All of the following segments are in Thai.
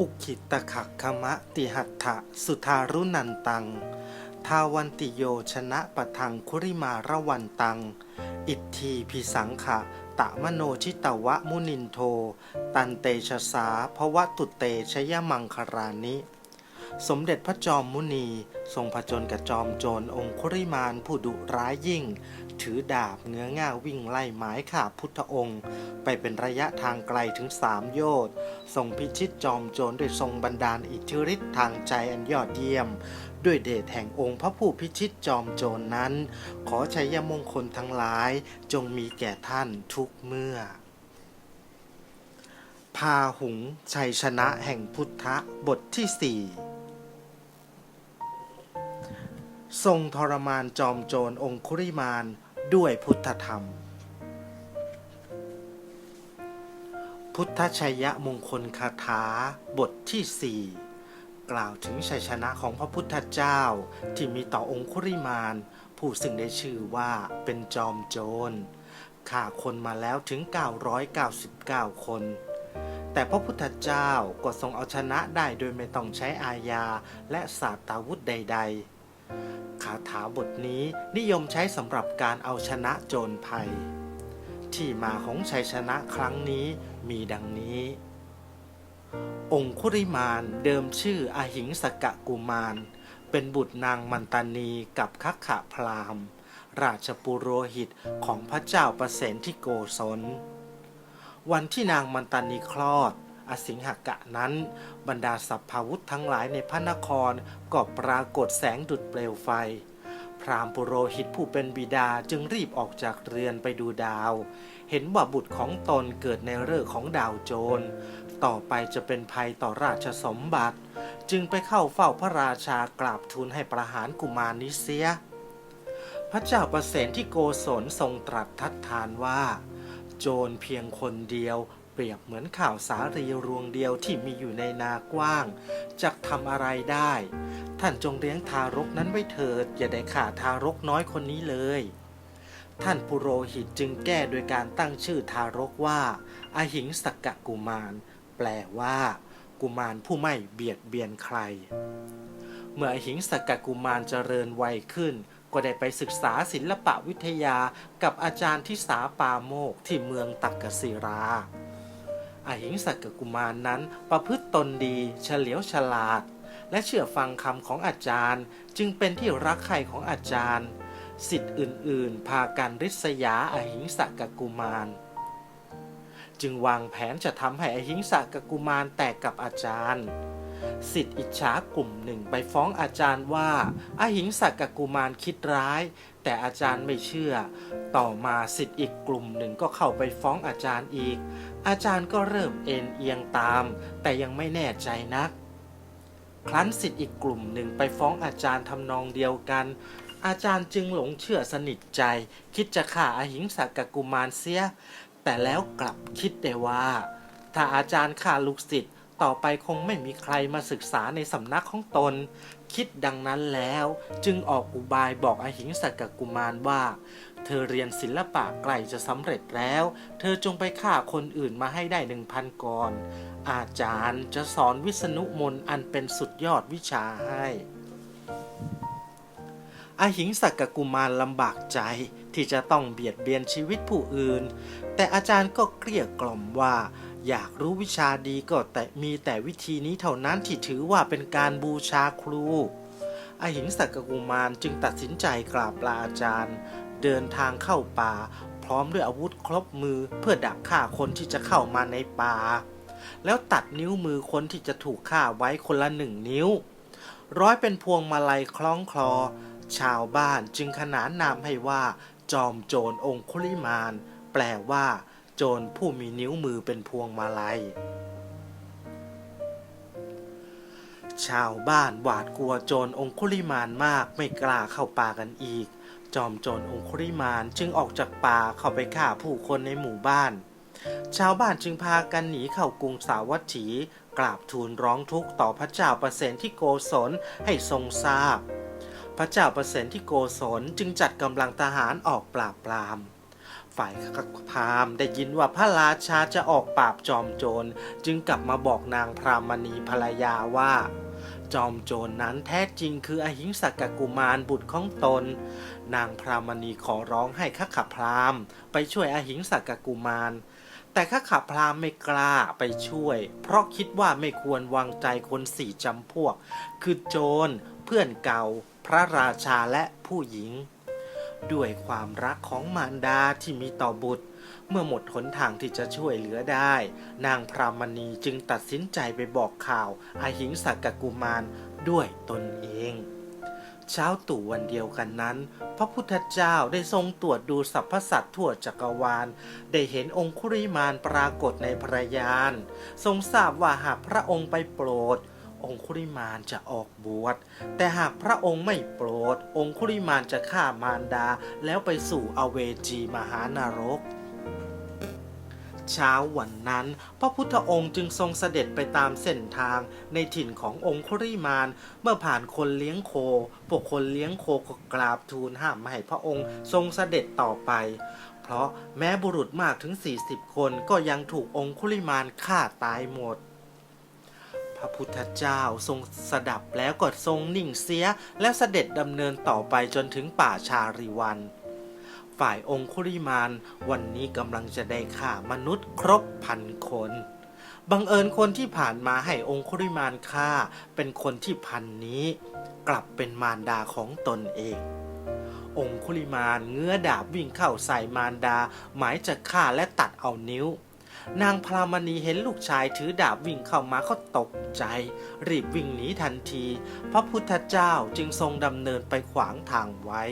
อุขิตขะคมะติหัตถะสุทารุนันตัง ทาวันติโยชนะปะทังคุริมาระวันตัง อิทธีพิสังขะตะมโนชิตวะมุนินโท ตันเตชะสาภวะตุเตชยมังคารานิ สมเด็จพระจอมมุนี ทรงผจญกับจอมโจรองคุริมานผู้ดุร้ายยิ่ง ถือดาบเงื้อง่าวิ่งไล่หมายข่าพุทธองค์ ไปเป็นระยะทางไกลถึงสามโยชน์ทรงพิชิตจอมโจรด้วยทรงบันดาลอิทธิฤทธิ์ทางใจอันยอดเยี่ยม ด้วยเดชแห่งองค์พระผู้พิชิตจอมโจรนั้น ขอชัยมงคลทั้งหลาย จงมีแก่ท่านทุกเมื่อพาหุงชัยชนะแห่งพุทธบทที่สี่ ทรงทรมานจอมโจรองคุริมานด้วยพุทธธรรม พุทธชัยมงคลคาถาบทที่สี่กล่าวถึงชัยชนะของพระพุทธเจ้าที่มีต่อองคุริมาน ผู้ซึ่งได้ชื่อว่าเป็นจอมโจรฆ่าคนมาแล้วถึง 999 คน แต่พระพุทธเจ้าก็ทรงเอาชนะได้โดยไม่ต้องใช้อาญาและศาสตราวุธใด ๆ คาถาบทนี้นิยมใช้สำหรับการเอาชนะโจรภัย ที่มาของชัยชนะครั้งนี้มีดังนี้ องคุริมานเดิมชื่ออหิงสกะกุมาร เป็นบุตรนางมันตานีกับคักขะพรามณ์ราชปุโรหิตของพระเจ้าประเสนที่โกศลวันที่นางมันตานีคลอด อสิงหกะนั้น บรรดาสัพพาวุธทั้งหลายในพระนครก็ปรากฏแสงดุดเปลวไฟ พราหมณ์ปุโรหิตผู้เป็นบิดาจึงรีบออกจากเรือนไปดูดาว เห็นว่าบุตรของตนเกิดในฤกษ์ของดาวโจร ต่อไปจะเป็นภัยต่อราชสมบัติ จึงไปเข้าเฝ้าพระราชากราบทูลให้ประหารกุมารนิเสียพระเจ้าประเสนที่โกศลทรงตรัสทัดทานว่า โจรเพียงคนเดียว เปรียบเหมือนข่าวสารีรวงเดียวที่มีอยู่ในนากว้างจะทำอะไรได้ ท่านจงเลี้ยงทารกนั้นไว้เถิด อย่าได้ขาดทารกน้อยคนนี้เลย ท่านปุโรหิตจึงแก้โดยการตั้งชื่อทารกว่าอหิงสกะกุมาร แปลว่า กุมารผู้ไม่เบียดเบียนใคร เมื่ออหิงสกะกุมารเจริญวัยขึ้นก็ได้ไปศึกษาศิลปะวิทยากับอาจารย์ที่สาปาโมกที่เมืองตักกศิรา อหิงสกะกุมารนั้นประพฤติตนดีเฉลียวฉลาด และเชื่อฟังคำของอาจารย์ จึงเป็นที่รักใคร่ของอาจารย์สิทธิ์อื่น ๆ พากันริษยาอหิงสกะกุมาร จึงวางแผนจะทำให้อหิงสกะกุมารแตกกับอาจารย์สิทธิ์อิจฉากลุ่มหนึ่งไปฟ้องอาจารย์ว่าอาหิงสกกุมารคิดร้าย แต่อาจารย์ไม่เชื่อ ต่อมาสิทธิ์อีกกลุ่มหนึ่งก็เข้าไปฟ้องอาจารย์อีก อาจารย์ก็เริ่มเอ็นเอียงตาม แต่ยังไม่แน่ใจนัก ครั้นสิทธิ์อีกกลุ่มหนึ่งไปฟ้องอาจารย์ทำนองเดียวกัน อาจารย์จึงหลงเชื่อสนิทใจ คิดจะฆ่าอาหิงสักกุมารเสีย แต่แล้วกลับคิดได้ว่า ถ้าอาจารย์ฆ่าลูกศิษย์ต่อไปคงไม่มีใครมาศึกษาในสำนักของตน คิดดังนั้นแล้ว จึงออกอุบายบอกอหิงสกกุมารว่า เธอเรียนศิลปะไกลจะสำเร็จแล้ว เธอจงไปฆ่าคนอื่นมาให้ได้หนึ่งพันก่อน อาจารย์จะสอนวิษณุมนต์อันเป็นสุดยอดวิชาให้อหิงสกกุมารลำบากใจที่จะต้องเบียดเบียนชีวิตผู้อื่น แต่อาจารย์ก็เกลี้ยกล่อมว่า อยากรู้วิชาดีก็แต่มีแต่วิธีนี้เท่านั้นที่ถือว่าเป็นการบูชาครู อหิงสกกุมารจึงตัดสินใจกราบลาอาจารย์ เดินทางเข้าป่า พร้อมด้วยอาวุธครบมือเพื่อดักฆ่าคนที่จะเข้ามาในป่า แล้วตัดนิ้วมือคนที่จะถูกฆ่าไว้คนละหนึ่งนิ้ว ร้อยเป็นพวงมาลัยคล้องคลอ ชาวบ้านจึงขนานนามให้ว่า จอมโจรองคุลิมาน แปลว่า โจรผู้มีนิ้วมือเป็นพวงมาลัย ชาวบ้านหวาดกลัวโจรองคุลิมานมากไม่กล้าเข้าป่ากันอีก จอมโจรองคุลิมานจึงออกจากป่าเข้าไปฆ่าผู้คนในหมู่บ้าน ชาวบ้านจึงพากันหนีเข้ากรุงสาวัตถี กราบทูลร้องทุกข์ต่อพระเจ้าประเสนที่โกศลให้ทรงทราบพระเจ้าประเสนที่โกศลจึงจัดกำลังทหารออกปราบปราม ฝ่ายพราหมณ์ได้ยินว่าพระราชาจะออกปราบจอมโจรจึงกลับมาบอกนางพรามณีภรรยาว่า จอมโจรนนั้นแท้จริงคืออหิงสกกุมารบุตรของตน นางพรามณีขอร้องให้ขขพราหมณ์ ไปช่วยอหิงสกกุมารแต่ขขพราหมณ์ไม่กล้าไปช่วย เพราะคิดว่าไม่ควรวางใจคนสี่จำพวก คือโจร เพื่อนเก่า พระราชาและผู้หญิง ด้วยความรักของมารดาที่มีต่อบุตร เมื่อหมดหนทางที่จะช่วยเหลือได้ นางพรามณีจึงตัดสินใจไปบอกข่าวอาหิงสักกกุมารด้วยตนเองเช้าตู่วันเดียวกันนั้น พระพุทธเจ้าได้ทรงตรวจดูสรรพสัตว์ทั่วจักรวาล ได้เห็นองคุริมานปรากฏในพระยาน ทรงทราบว่าหากพระองค์ไปโปรด องคุริมานจะออกบวช แต่หากพระองค์ไม่โปรด องคุริมานจะฆ่ามารดาแล้วไปสู่อเวจีมหานรก เช้าวันนั้น พระพุทธองค์จึงทรงเสด็จไปตามเส้นทางในถิ่นขององคุริมาน เมื่อผ่านคนเลี้ยงโค พวกคนเลี้ยงโคก็กราบทูลห้ามไม่ให้พระองค์ทรงเสด็จต่อไปเพราะแม้บุรุษมากถึง 40 คนก็ยังถูกองคุริมานฆ่าตายหมด พระพุทธเจ้าทรงสดับแล้วก็ทรงนิ่งเสีย แล้วเสด็จดำเนินต่อไปจนถึงป่าชาริวัน ฝ่ายองคุริมานวันนี้กำลังจะได้ฆ่ามนุษย์ครบพันคนบังเอิญคนที่ผ่านมาให้องคุริมานฆ่า เป็นคนที่พันนี้ กลับเป็นมารดาของตนเอง องคุลิมานเงื้อดาบวิ่งเข้าใส่มารดา หมายจะฆ่าและตัดเอานิ้ว นางพรามณีเห็นลูกชายถือดาบวิ่งเข้ามาก็ตกใจ รีบวิ่งหนีทันที พระพุทธเจ้าจึงทรงดำเนินไปขวางทางไว้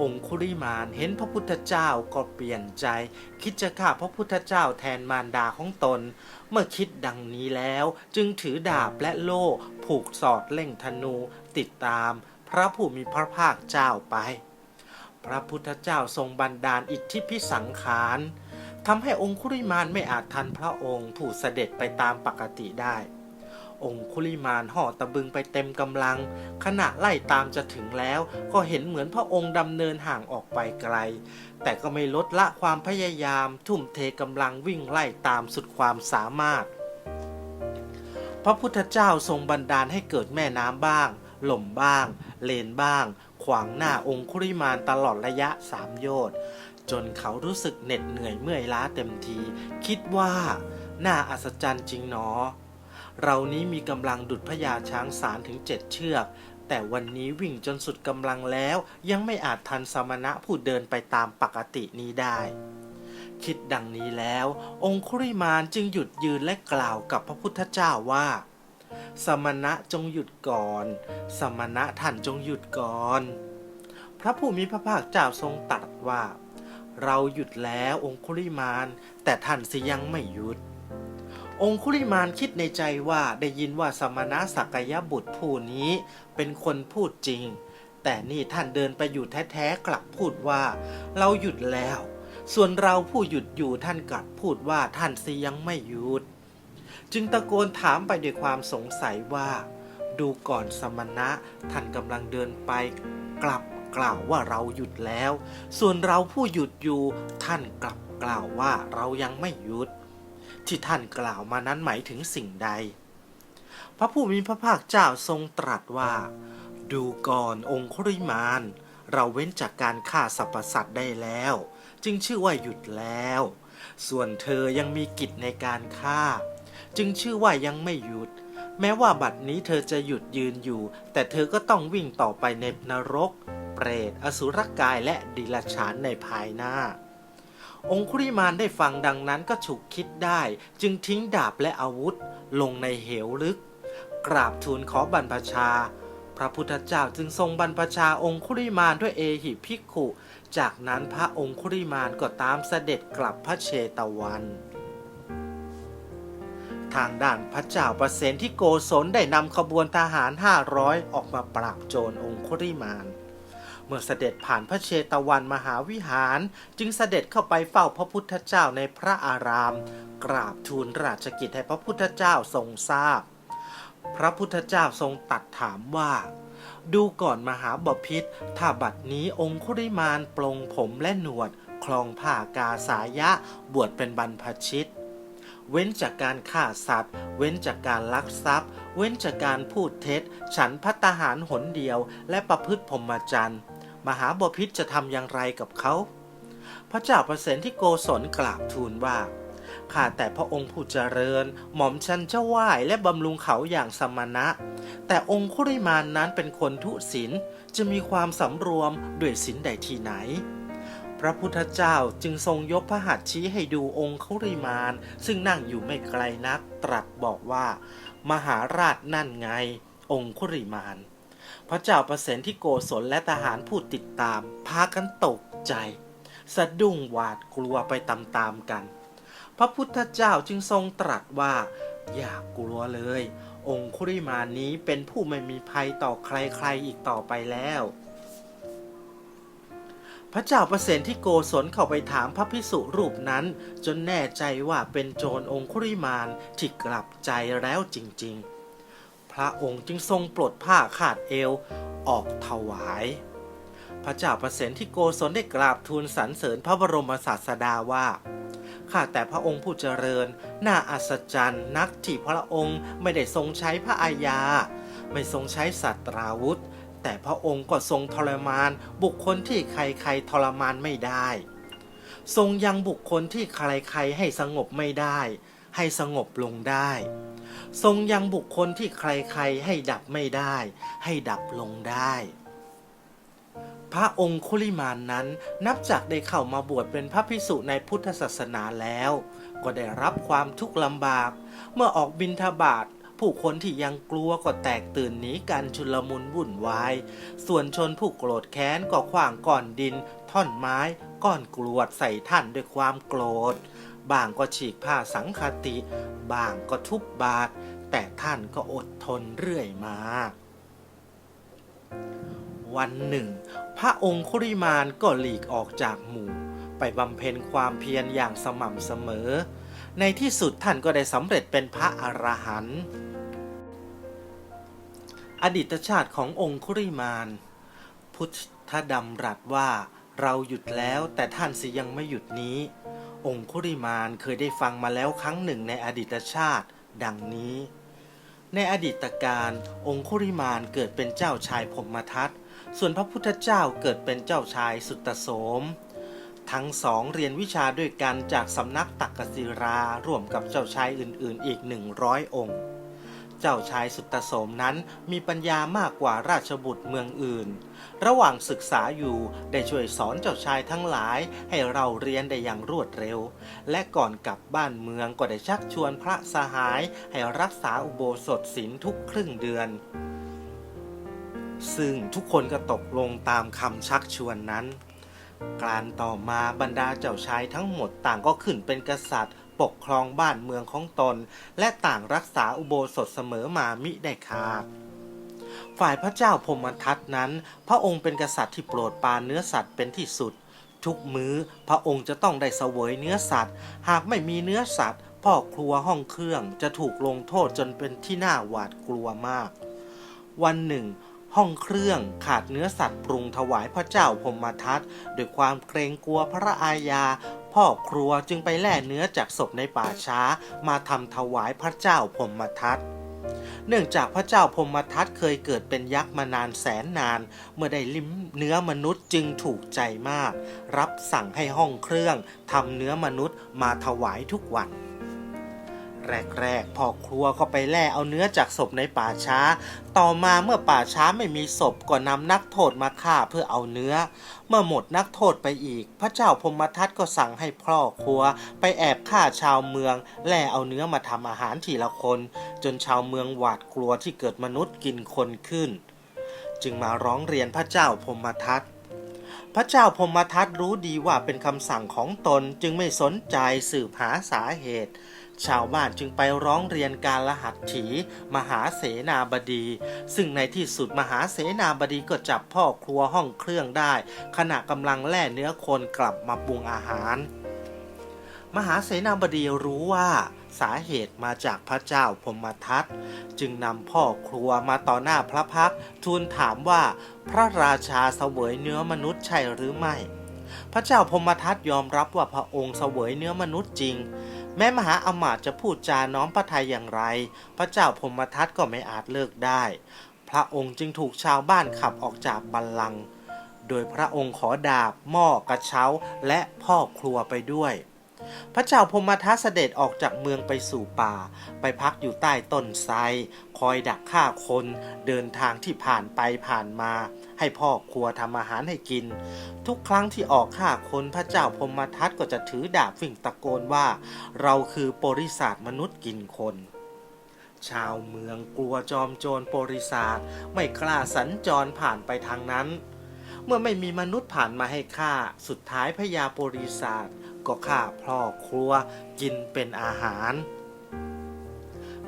องคุริมานเห็นพระพุทธเจ้าก็เปลี่ยนใจ คิดจะฆ่าพระพุทธเจ้าแทนมารดาของตน เมื่อคิดดังนี้แล้วจึงถือดาบและโล่ผูกสอดเล่งธนู ติดตามพระผู้มีพระภาคเจ้าไป พระพุทธเจ้าทรงบันดาลอิทธิพิสังขาร ทำให้องคุริมานไม่อาจทันพระองค์ผู้เสด็จไปตามปกติได้ องคุลิมานห่อตะบึงไปเต็มกำลัง ขณะไล่ตามจะถึงแล้วก็เห็นเหมือนพระองค์ดำเนินห่างออกไปไกล แต่ก็ไม่ลดละความพยายามทุ่มเทกำลังวิ่งไล่ตามสุดความสามารถ พระพุทธเจ้าทรงบันดาลให้เกิดแม่น้ำบ้าง หล่มบ้าง เลนบ้าง ขวางหน้าองคุริมานตลอดระยะสามโยชน์ จนเขารู้สึกเหน็ดเหนื่อยเมื่อยล้าเต็มที คิดว่า น่าอัศจรรย์จริงหนอ เรานี้มีกำลังดุดพญาช้างสารถึงเจ็ดเชือก แต่วันนี้วิ่งจนสุดกำลังแล้ว ยังไม่อาจทันสมณะผู้เดินไปตามปกตินี้ได้ คิดดังนี้แล้ว องคุริมานจึงหยุดยืนและกล่าวกับพระพุทธเจ้าว่า สมณะจงหยุดก่อน สมณะท่านจงหยุดก่อน พระผู้มีพระภาคเจ้าทรงตรัสว่า เราหยุดแล้วองคุริมาน แต่ท่านสิยังไม่หยุด องคุลิมานคิดในใจว่าได้ยินว่าสมณะสักยบุตรผู้นี้เป็นคนพูดจริง แต่นี่ท่านเดินไปอยู่แท้ๆกลับพูดว่า เราหยุดแล้ว ส่วนเราผู้หยุดอยู่ท่านกลับพูดว่าท่านสิยังไม่หยุด จึงตะโกนถามไปด้วยความสงสัยว่า ดูก่อนสมณะท่านกำลังเดินไปกลับ กล่าวว่าเราหยุดแล้ว ส่วนเราผู้หยุดอยู่ ท่านกลับกล่าวว่าเรายังไม่หยุด ที่ท่านกล่าวมานั้นหมายถึงสิ่งใด พระผู้มีพระภาคเจ้าทรงตรัสว่า ดูก่อนองคุริมาน เราเว้นจากการฆ่าสรรพสัตว์ได้แล้ว จึงชื่อว่าหยุดแล้ว ส่วนเธอยังมีกิจในการฆ่า จึงชื่อว่ายังไม่หยุด แม้ว่าบัดนี้เธอจะหยุดยืนอยู่ แต่เธอก็ต้องวิ่งต่อไปในนรก เปรต อสุรกายและดิลฉานในภายหน้า องคุริมานได้ฟังดังนั้นก็ฉุกคิดได้ จึงทิ้งดาบและอาวุธ ลงในเหวลึก กราบทูลขอบรรพชา พระพุทธเจ้าจึงทรงบรรพชาองคุริมานด้วยเอหิภิกขุ จากนั้นพระองคุริมานก็ตามเสด็จกลับพระเชตวัน ทางด้านพระเจ้าประเสนที่โกศลได้นำขบวนทหาร 500 ออกมาปราบโจรองคุริมานเมื่อเสด็จผ่านพระเชตวันมหาวิหาร จึงเสด็จเข้าไปเฝ้าพระพุทธเจ้าในพระอาราม กราบทูลราชกิจให้พระพุทธเจ้าทรงทราบ พระพุทธเจ้าทรงตัดถามว่า ดูก่อนมหาบพิษถ้าบัดนี้องคุริมานปลงผมและหนวดครองผ้ากาสายะบวชเป็นบรรพชิต เว้นจากการฆ่าสัตว์ เว้นจากการลักทรัพย์ เว้นจากการพูดเท็จ ฉันพัตหารหนเดียว และประพฤติพรหมจรรย์ มหาบพิษจะทำอย่างไรกับเขา พระเจ้าประเสนที่โกศลกราบทูลว่าข้าแต่พระองค์ผู้เจริญ หม่อมชันเจ้าไหว้และบำรุงเขาอย่างสมณะ แต่องคุริมานนั้นเป็นคนทุศีลจะมีความสำรวมด้วยศีลใดที่ไหน พระพุทธเจ้าจึงทรงยกพระหัตถ์ชี้ให้ดูองคุริมาน ซึ่งนั่งอยู่ไม่ไกลนัก ตรัสบอกว่า มหาราชนั่นไง องคุริมาน พระเจ้าประเสนที่โกศลและทหารผู้ติดตาม พากันตกใจ สะดุ้งหวาดกลัวไปตามๆกัน พระพุทธเจ้าจึงทรงตรัสว่า อย่ากกลัวเลย องคุริมานนี้เป็นผู้ไม่มีภัยต่อใครๆอีกต่อไปแล้ว ระเจ้าประเสนที่โกศลเข้าไปถามพระพิสุรูปนั้น จนแน่ใจว่าเป็นโจรองคุริมานที่กลับใจแล้วจริงๆ พระองค์จึงทรงปลดผ้าขาดเอวออกถวาย พระเจ้าประเสนที่โกศลได้กราบทูลสรรเสริญพระบรมศาสดาว่าข้าแต่พระองค์ผู้เจริญ น่าอัศจรรย์นักที่พระองค์ไม่ได้ทรงใช้พระอาญา ไม่ทรงใช้สัตราวุธ แต่พระองค์ก็ทรงทรมานบุคคลที่ใครๆทรมานไม่ได้ ทรงยังบุคคลที่ใครๆให้สงบไม่ได้ ให้สงบลงได้ ทรงยังบุคคลที่ใครๆให้ดับไม่ได้ ให้ดับลงได้ พระองค์คุลิมานนั้นนับจากได้เข้ามาบวชเป็นพระภิกษุในพุทธศาสนาแล้ว ก็ได้รับความทุกข์ลำบาก เมื่อออกบินทบาท ผู้คนที่ยังกลัวก็แตกตื่นหนีกันชุลมุนวุ่นวาย ส่วนชนผู้โกรธแค้นก็ขว้างก้อนดิน ท่อนไม้ก้อนกรวดใส่ท่านด้วยความโกรธ บางก็ฉีกผ้าสังคติ บางก็ทุบบาท แต่ท่านก็อดทนเรื่อยมาวันหนึ่ง พระองค์คุริมานก็หลีกออกจากหมู่ ไปบำเพ็ญความเพียรอย่างสม่ำเสมอ ในที่สุดท่านก็ได้สำเร็จเป็นพระอรหันต์อดีตชาติขององค์คุริมานพุทธดำรัสว่าเราหยุดแล้วแต่ท่านสิยังไม่หยุดนี้ องค์คุริมานเคยได้ฟังมาแล้วครั้งหนึ่งในอดีตชาติ ดังนี้ ในอดีตการองค์คุริมานเกิดเป็นเจ้าชายพมทัตส่วนพระพุทธเจ้าเกิดเป็นเจ้าชายสุตโสม ทั้งสองเรียนวิชาด้วยกันจากสำนักตักกศิราร่วมกับเจ้าชายอื่นๆ อีกหนึ่งร้อยองค์ เจ้าชายสุตตโสมนั้นมีปัญญามากกว่าราชบุตรเมืองอื่น ระหว่างศึกษาอยู่ได้ช่วยสอนเจ้าชายทั้งหลายให้เราเรียนได้อย่างรวดเร็ว และก่อนกลับบ้านเมืองก็ได้ชักชวนพระสหายให้รักษาอุโบสถศีลทุกครึ่งเดือน ซึ่งทุกคนก็ตกลงตามคำชักชวนนั้น การต่อมาบรรดาเจ้าชายทั้งหมดต่างก็ขึ้นเป็นกษัตริย์ ปกครองบ้านเมืองของตน และต่างรักษาอุโบสถเสมอมามิได้ขาดฝ่ายพระเจ้าพรหมทัตนั้น พระองค์เป็นกษัตริย์ที่โปรดปานเนื้อสัตว์เป็นที่สุด ทุกมื้อพระองค์จะต้องได้เสวยเนื้อสัตว์ หากไม่มีเนื้อสัตว์พ่อครัวห้องเครื่องจะถูกลงโทษจนเป็นที่น่าหวาดกลัวมาก วันหนึ่ง ห้องเครื่องขาดเนื้อสัตว์ปรุงถวายพระเจ้าพรมทัตด้วยความเกรงกลัวพระอาญา พ่อครัวจึงไปแล่เนื้อจากศพในป่าช้า มาทำถวายพระเจ้าพรมทัตเนื่องจากพระเจ้าพรมทัตเคยเกิดเป็นยักษ์มานานแสนนาน เมื่อได้ลิ้มเนื้อมนุษย์จึงถูกใจมาก รับสั่งให้ห้องเครื่องทำเนื้อมนุษย์มาถวายทุกวัน แรกๆพ่อครัวก็ไปแล่เอาเนื้อจากศพในป่าช้า ต่อมาเมื่อป่าช้าไม่มีศพก็นำนักโทษมาฆ่าเพื่อเอาเนื้อ เมื่อหมดนักโทษไปอีก พระเจ้าพมทัตก็สั่งให้พ่อครัว ไปแอบฆ่าชาวเมือง แล่เอาเนื้อมาทำอาหารทีละคน จนชาวเมืองหวาดกลัวที่เกิดมนุษย์กินคนขึ้น จึงมาร้องเรียนพระเจ้าพมทัตพระเจ้าพมทัตรู้ดีว่าเป็นคำสั่งของตนจึงไม่สนใจสืบหาสาเหตุ ชาวบ้านจึงไปร้องเรียนการละหัตถี มหาเสนาบดี ซึ่งในที่สุดมหาเสนาบดีก็จับพ่อครัวห้องเครื่องได้ ขณะกำลังแล่เนื้อคนกลับมาปรุงอาหาร มหาเสนาบดีรู้ว่าสาเหตุมาจากพระเจ้าพมทัตจึงนำพ่อครัวมาต่อหน้าพระพักทูลถามว่าพระราชาเสวยเนื้อมนุษย์ใช่หรือไม่ พระเจ้าพมทัตยอมรับว่าพระองค์เสวยเนื้อมนุษย์จริง แม้มหาอมาตย์จะพูดจาน้อมพระทัยอย่างไร พระเจ้าพมทัตก็ไม่อาจเลิกได้ พระองค์จึงถูกชาวบ้านขับออกจากบัลลังก์โดยพระองค์ขอดาบ หม้อกระเช้าและพ่อครัวไปด้วย พระเจ้าพมทัตเสด็จออกจากเมืองไปสู่ป่า ไปพักอยู่ใต้ต้นไทรคอยดักฆ่าคนเดินทางที่ผ่านไปผ่านมา ให้พ่อครัวทำอาหารให้กิน ทุกครั้งที่ออกฆ่าคนพระเจ้าพมทัตก็จะถือดาบวิ่งตะโกนว่า เราคือปริศาสมนุษย์กินคนชาวเมืองกลัวจอมโจรปริศาสไม่กล้าสัญจรผ่านไปทางนั้น เมื่อไม่มีมนุษย์ผ่านมาให้ฆ่า สุดท้ายพญาปริศาส ก็ฆ่าพ่อครัวกินเป็นอาหาร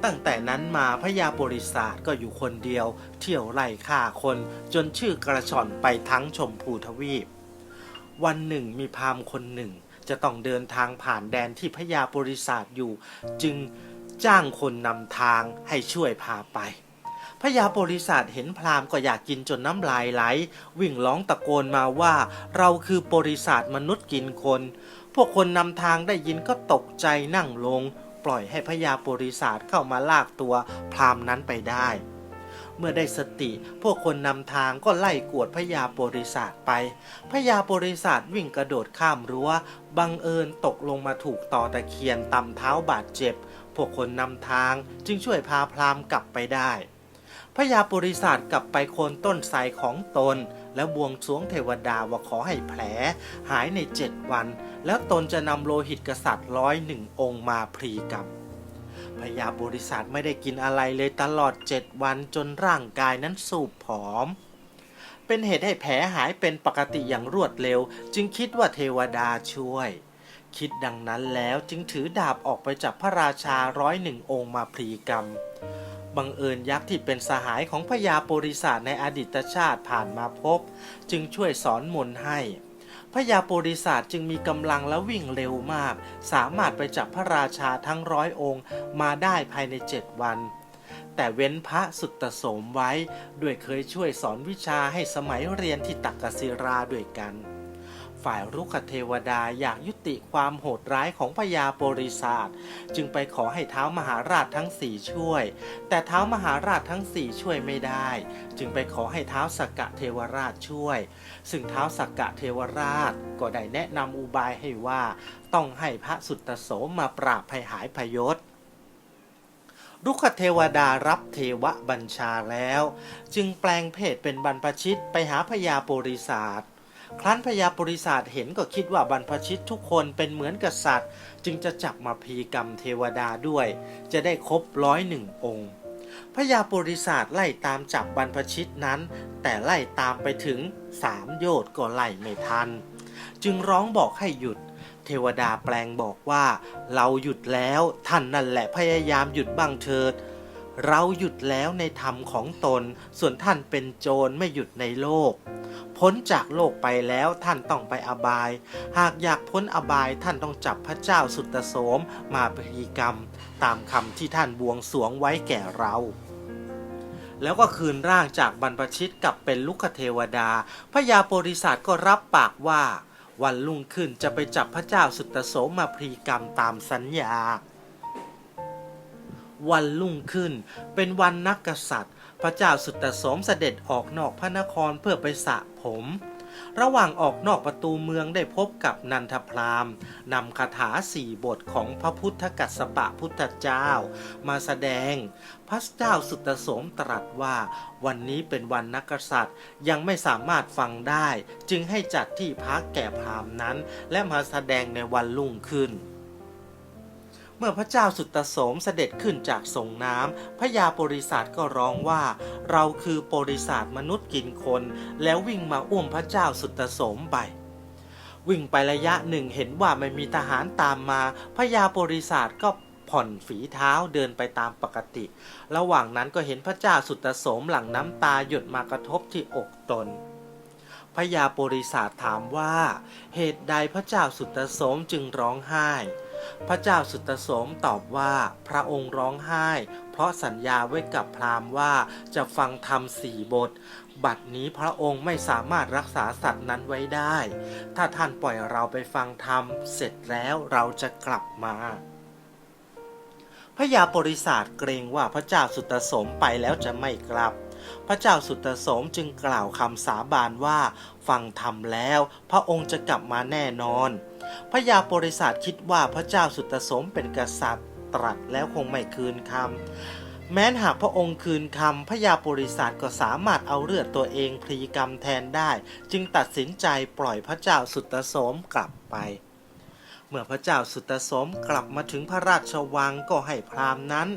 ตั้งแต่นั้นมาพญาบริษัทก็อยู่คนเดียว เที่ยวไล่ฆ่าคนจนชื่อกระชอนไปทั้งชมพูทวีป วันหนึ่งมีพามคนหนึ่ง จะต้องเดินทางผ่านแดนที่พญาบริษัทอยู่ จึงจ้างคนนำทางให้ช่วยพาไปพญาบริษัทเห็นพราหมณ์ก็อยากกินจนน้ำลายไหล วิ่งร้องตะโกนมาว่า เราคือบริษัทมนุษย์กินคน พวกคนนำทางได้ยินก็ตกใจนั่งลง ปล่อยให้พญาบริษัทเข้ามาลากตัวพราหมณ์นั้นไปได้ เมื่อได้สติ พวกคนนำทางก็ไล่กวดพญาบริษัทไปพญาบริษัทวิ่งกระโดดข้ามรั้ว บังเอิญตกลงมาถูกต่อตะเคียนตำเท้าบาดเจ็บ พวกคนนำทางจึงช่วยพาพราหมณ์กลับไปได้พญาบริษัทกลับไปโคนต้นไทรของตน แล้วบวงสรวงเทวดาว่าขอให้แผล หายในเจ็ดวัน แล้วตนจะนำโลหิตกษัตริย์ร้อยหนึ่งองค์มาพรีกรรมพญาบริษัทไม่ได้กินอะไรเลยตลอดเจ็ดวันจนร่างกายนั้นสูบผอม เป็นเหตุให้แผลหายเป็นปกติอย่างรวดเร็ว จึงคิดว่าเทวดาช่วย คิดดังนั้นแล้วจึงถือดาบออกไปจับพระราชาร้อยหนึ่งองค์มาพรีกรรมบังเอิญยักษ์ที่เป็นสหายของพญาบริษัทในอดีตชาติผ่านมาพบ จึงช่วยสอนมนให้ พระยาบริษัทจึงมีกำลังและวิ่งเร็วมาก สามารถไปจับพระราชาทั้งร้อยองค์มาได้ภายในเจ็ดวัน แต่เว้นพระสุตโสมไว้ ด้วยเคยช่วยสอนวิชาให้สมัยเรียนที่ตักกศิราด้วยกัน ฝ่ายรุกขเทวดาอยากยุติความโหดร้ายของพญาบริษัทจึงไปขอให้เท้ามหาราชทั้งสี่ช่วย แต่เท้ามหาราชทั้งสี่ช่วยไม่ได้ จึงไปขอให้เท้าสักกะเทวราชช่วย ซึ่งเท้าสักกะเทวราชก็ได้แนะนำอุบายให้ว่า ต้องให้พระสุตโสมมาปราบภัยหายพยศรุกขเทวดารับเทวบัญชาแล้ว จึงแปลงเพศเป็นบรรพชิตไปหาพญาบริษัท ครั้นพญาบริษัทเห็นก็คิดว่าบรรพชิตทุกคนเป็นเหมือนกษัตริย์ จึงจะจับมาพีกรรมเทวดาด้วย จะได้ครบร้อยหนึ่งองค์พญาบริษัทไล่ตามจับบรรพชิตนั้น แต่ไล่ตามไปถึงสามโยชน์ก็ไล่ไม่ทัน จึงร้องบอกให้หยุด เทวดาแปลงบอกว่า เราหยุดแล้วท่านนั่นแหละพยายามหยุดบ้างเถิด เราหยุดแล้วในธรรมของตน ส่วนท่านเป็นโจรไม่หยุดในโลก พ้นจากโลกไปแล้วท่านต้องไปอบาย หากอยากพ้นอบายท่านต้องจับพระเจ้าสุตโสมมาปรีกรรม ตามคำที่ท่านบวงสรวงไว้แก่เราแล้วก็คืนร่างจากบรรพชิตกลับเป็นลุกเทวดาพญาโพธิสัตก็รับปากว่า วันรุ่งขึ้นจะไปจับพระเจ้าสุตโสมมาพรีกรรมตามสัญญา วันรุ่งขึ้น เป็นวันนักกษัตริย์ พระเจ้าสุตโสมเสด็จออกนอกพระนครเพื่อไปสระผม ระหว่างออกนอกประตูเมืองได้พบกับนันทพรามนำคาถาสี่บทของพระพุทธกัสสปะพุทธเจ้า มาแสดง พระเจ้าสุตโสมตรัสว่า วันนี้เป็นวันนักกษัตริย์ยังไม่สามารถฟังได้ จึงให้จัดที่พักแก่พรามนั้น และมาแสดงในวันรุ่งขึ้น เมื่อพระเจ้าสุตโสมเสด็จขึ้นจากสงน้ำพระยาบริษัทก็ร้องว่า เราคือบริษัทมนุษย์กินคน แล้ววิ่งมาอุ้มพระเจ้าสุตโสมไป วิ่งไประยะหนึ่งเห็นว่าไม่มีทหารตามมาพระยาบริษัทก็ผ่อนฝีเท้าเดินไปตามปกติ ระหว่างนั้นก็เห็นพระเจ้าสุตโสมหลั่งน้ำตาหยดมากระทบที่อกตนพระยาบริษัทถามว่า เหตุใดพระเจ้าสุตโสมจึงร้องไห้ พระเจ้าสุตโสมตอบว่าพระองค์ร้องไห้ เพราะสัญญาไว้กับพราหมณ์ว่าจะฟังธรรมสี่บท บัดนี้พระองค์ไม่สามารถรักษาสัตว์นั้นไว้ได้ ถ้าท่านปล่อยเราไปฟังธรรม เสร็จแล้วเราจะกลับมาพระยาบริษัทเกรงว่าพระเจ้าสุตโสมไปแล้วจะไม่กลับ พระเจ้าสุตโสมจึงกล่าวคำสาบานว่า ฟังธรรมแล้ว พระองค์จะกลับมาแน่นอน พระยาบริษัทคิดว่าพระเจ้าสุตสมเป็นกษัตริย์ตรัสแล้วคงไม่คืนคำแม้นหากพระองค์คืนคำพระยาบริษัทก็สามารถเอาเลือดตัวเองพลีกรรมแทนได้ จึงตัดสินใจปล่อยพระเจ้าสุตสมกลับไป เมื่อพระเจ้าสุตสมกลับมาถึงพระราชวังก็ให้พราหมณ์นั้น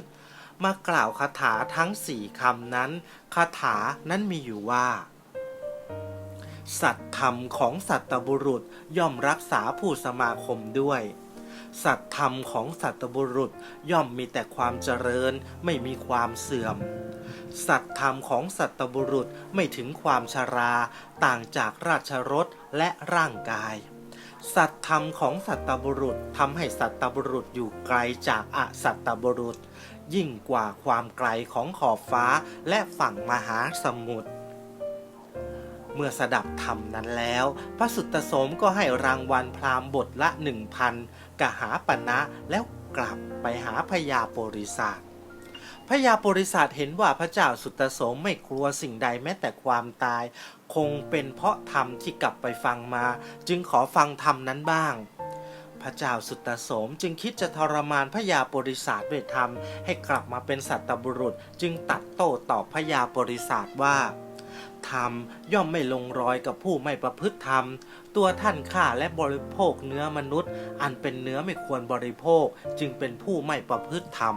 มากล่าวคาถาทั้งสี่คำนั้นคาถานั้นมีอยู่ว่า สัตธรรมของสัตบุรุษย่อมรักษาผู้สมาคมด้วย สัตธรรมของสัตบุรุษย่อมมีแต่ความเจริญไม่มีความเสื่อม สัตธรรมของสัตบุรุษไม่ถึงความชราต่างจากราชรสและร่างกาย สัตธรรมของสัตบุรุษทำให้สัตบุรุษอยู่ไกลจากอสัตบุรุษ ยิ่งกว่าความไกลของขอบฟ้าและฝั่งมหาสมุทร เมื่อสดับธรรมนั้นแล้ว พระสุตโสมก็ให้รางวัลพราหมณ์บทละหนึ่งพันกหาปณะแล้วกลับไปหาพญาโปริศาสพญาโปริศาสเห็นว่าพระเจ้าสุตโสมไม่กลัวสิ่งใดแม้แต่ความตาย คงเป็นเพราะธรรมที่กลับไปฟังมา จึงขอฟังธรรมนั้นบ้าง พระเจ้าสุตโสมจึงคิดจะทรมานพระยาบริษัทด้วยธรรมให้กลับมาเป็นสัตบุรุษ จึงตัดโต้ตอบพระยาบริษัทว่า ธรรมย่อมไม่ลงรอยกับผู้ไม่ประพฤติธรรม ตัวท่านฆ่าและบริโภคเนื้อมนุษย์ อันเป็นเนื้อไม่ควรบริโภค จึงเป็นผู้ไม่ประพฤติธรรม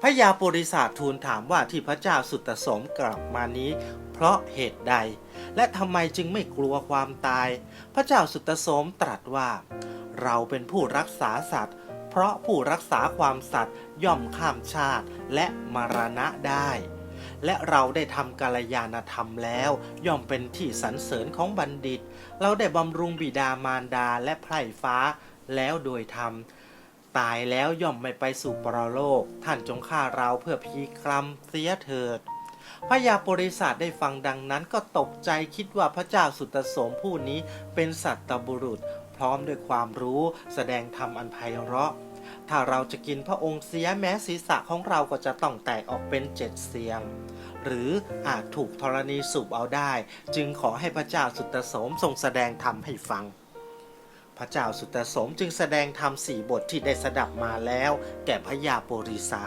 พระยาบริษัททูลถามว่าที่พระเจ้าสุตโสมกลับมานี้เพราะเหตุใด และทำไมจึงไม่กลัวความตาย พระเจ้าสุตโสมตรัสว่า เราเป็นผู้รักษาสัตว์ เพราะผู้รักษาความสัตย์ย่อมข้ามชาติและมรณะได้ และเราได้ทำกาลยานธรรมแล้ว ย่อมเป็นที่สรรเสริญของบัณฑิต เราได้บำรุงบิดามารดาและไพร่ฟ้าแล้วโดยธรรมตายแล้วย่อมไม่ไปสู่ปรโลก ท่านจงฆ่าเราเพื่อพีกรรมเสียเถิดพระยาบริษัทได้ฟังดังนั้นก็ตกใจคิดว่าพระเจ้าสุตโสมผู้นี้เป็นสัตตบุรุษ พร้อมด้วยความรู้แสดงธรรมอันไพเราะ ถ้าเราจะกินพระองค์เสียแม้ศีรษะของเราก็จะต้องแตกออกเป็นเจ็ดเสียงหรืออาจถูกธรณีสูบเอาได้ จึงขอให้พระเจ้าสุตโสมทรงแสดงธรรมให้ฟัง พระเจ้าสุตโสมจึงแสดงธรรมสี่บทที่ได้สดับมาแล้ว แก่พระยาโปริศา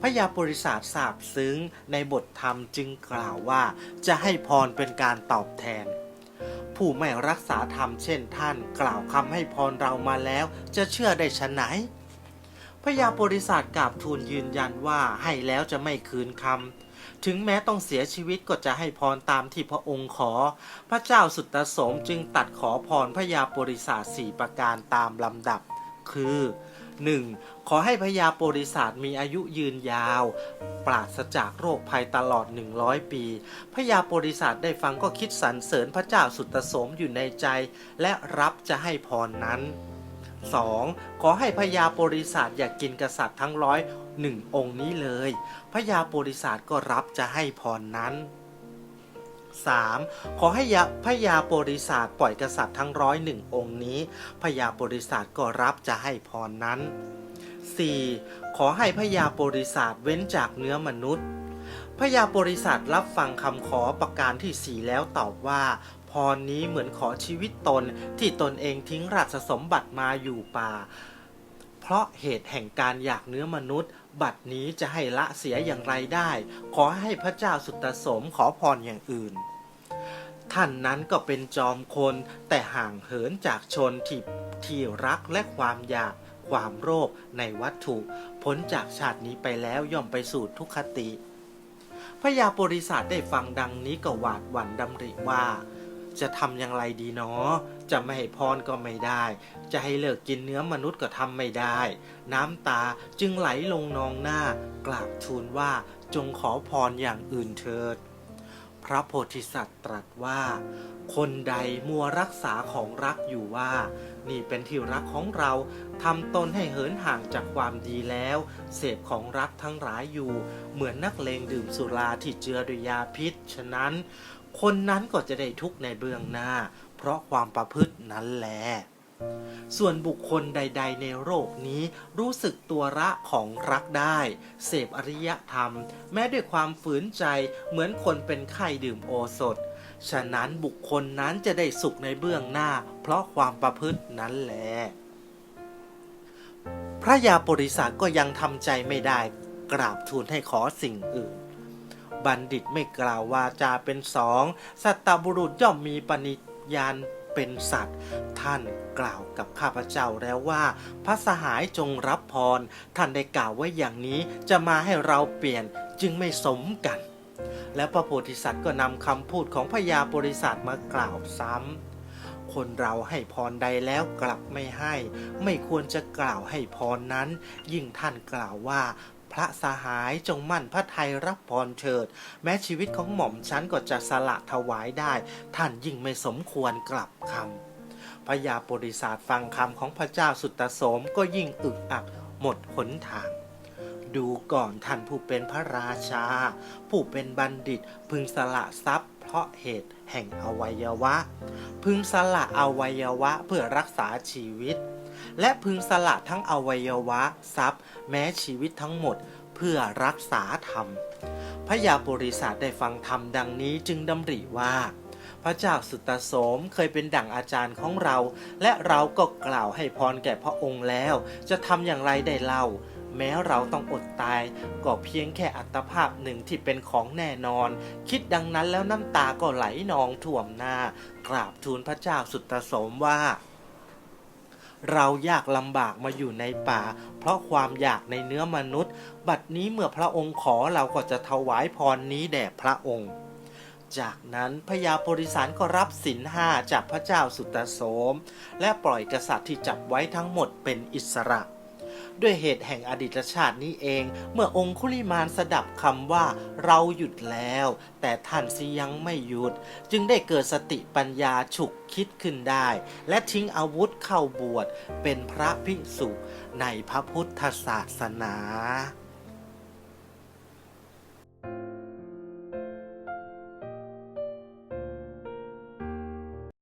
พระยาโปริศาสทราบซึ้งในบทธรรมจึงกล่าวว่าจะให้พรเป็นการตอบแทน ผู้ไม่รักษาธรรมเช่นท่านกล่าวคำให้พรเรามาแล้ว จะเชื่อได้ชะไหน พระยาบริษัทกราบทูลยืนยันว่าให้แล้วจะไม่คืนคำ ถึงแม้ต้องเสียชีวิตก็จะให้พรตามที่พระองค์ขอ พระเจ้าสุตโสมจึงตัดขอพรพระยาบริษัทสี่ประการตามลำดับ คือ 1. ขอให้พระยาบริษัทมีอายุยืนยาว ปราศจากโรคภัยตลอด 100 ปีพระยาบริษัทได้ฟังก็คิดสรรเสริญพระเจ้าสุตโสมอยู่ในใจ และรับจะให้พรนั้น 2. ขอให้พญาโปริศาสอย่ากกินกษัตริย์ทั้งร้อยหนึ่งองค์นี้เลยพญาโปริศาสก็รับจะให้พรนั้น 3. ขอให้ยะพญาโปริศาสปล่อยกษัตริย์ทั้งร้อยหนึ่งองค์นี้พญาโปริศาสก็รับจะให้พรนั้น 4. ขอให้พญาโปริศาสเว้นจากเนื้อมนุษย์พญาโปริศาสรับฟังคำขอประการที่สี่แล้วตอบว่า รนี้เหมือนขอชีวิตตนที่ตนเองทิ้งราชสมบัติมาอยู่ป่า เพราะเหตุแห่งการอยากเนื้อมนุษย์ บัดนี้จะให้ละเสียอย่างไรได้ ขอให้พระเจ้าสุตสมขอพรอย่างอื่น ท่านนั้นก็เป็นจอมคนแต่ห่างเหินจากชนที่ที่รักและความอยากความโลภในวัตถุพ้นจากชาตินี้ไปแล้วย่อมไปสู่ทุกขติพระยาบริษัทได้ฟังดังนี้ก็หวาดหวั่นดำริว่า จะทำอย่างไรดีเนาะจะไม่ให้พรก็ไม่ได้ จะให้เลิกกินเนื้อมนุษย์ก็ทำไม่ได้ น้ำตาจึงไหลลงนองหน้ากราบทูลว่าจงขอพรอย่างอื่นเถิด พระโพธิสัตว์ตรัสว่า คนใดมัวรักษาของรักอยู่ว่า นี่เป็นที่รักของเราทำตนให้เหินห่างจากความดีแล้ว เสพของรักทั้งหลายอยู่ เหมือนนักเลงดื่มสุราที่เจือด้วยยาพิษ ฉะนั้น คนนั้นก็จะได้ทุกข์ในเบื้องหน้า เพราะความประพฤตินั้นแหละส่วนบุคคลใด ๆ ในโลกนี้รู้สึกตัวระของรักได้ เสพอริยธรรม แม้ด้วยความฝืนใจเหมือนคนเป็นไข้ดื่มโอสถ ฉะนั้นบุคคลนั้นจะได้สุขในเบื้องหน้า เพราะความประพฤตินั้นแหละพระยาบริษัทก็ยังทำใจไม่ได้ กราบทูลให้ขอสิ่งอื่น บัณฑิตไม่กล่าววาจาเป็นสอง สัตตบุรุษย่อมมีปณิญาณเป็นสัตว์ ท่านกล่าวกับข้าพเจ้าแล้วว่า พระสหายจงรับพร ท่านได้กล่าวไว้อย่างนี้จะมาให้เราเปลี่ยนจึงไม่สมกัน และพระโพธิสัตว์ก็นำคำพูดของพญาบริษัทมากล่าวซ้ำ คนเราให้พรใดแล้วกลับไม่ให้ ไม่ควรจะกล่าวให้พรนั้น ยิ่งท่านกล่าวว่า พระสหายจงมั่นพระไทยรับพรเถิด แม้ชีวิตของหม่อมฉันก็จะสละถวายได้ ท่านยิ่งไม่สมควรกลับคำพญาบริษัทฟังคำของพระเจ้าสุตโสมก็ยิ่งอึกอักหมดหนทาง ดูก่อนท่านผู้เป็นพระราชา ผู้เป็นบัณฑิตพึงสละทรัพย์ เพราะเหตุแห่งอวัยวะ พึงสละอวัยวะเพื่อรักษาชีวิต และพึงสละทั้งอวัยวะทรัพย์ แม้ชีวิตทั้งหมดเพื่อรักษาธรรม พระยาบริษัทได้ฟังธรรมดังนี้จึงดำริว่า พระเจ้าสุตตโสมเคยเป็นดั่งอาจารย์ของเรา และเราก็กล่าวให้พรแก่พระองค์แล้ว จะทำอย่างไรได้เล่า แม้เราต้องอดตาย ก็เพียงแค่อัตภาพหนึ่งที่เป็นของแน่นอน คิดดังนั้นแล้วน้ำตาก็ไหลนองท่วมหน้า กราบทูลพระเจ้าสุตโสมว่าเรายากลำบากมาอยู่ในป่า เพราะความอยากในเนื้อมนุษย์ บัดนี้เมื่อพระองค์ขอเราก็จะถวายพรนี้แด่พระองค์ จากนั้นพญาบริสารก็รับสินห้าจากพระเจ้าสุตตโสม และปล่อยกษัตริย์ที่จับไว้ทั้งหมดเป็นอิสระ ด้วยเหตุแห่งอดีตชาตินี้เอง เมื่อองคุลิมานสดับคำว่าเราหยุดแล้ว แต่ท่านสิยังไม่หยุด จึงได้เกิดสติปัญญาฉุกคิดขึ้นได้ และทิ้งอาวุธเข้าบวชเป็นพระภิกษุในพระพุทธศาสนา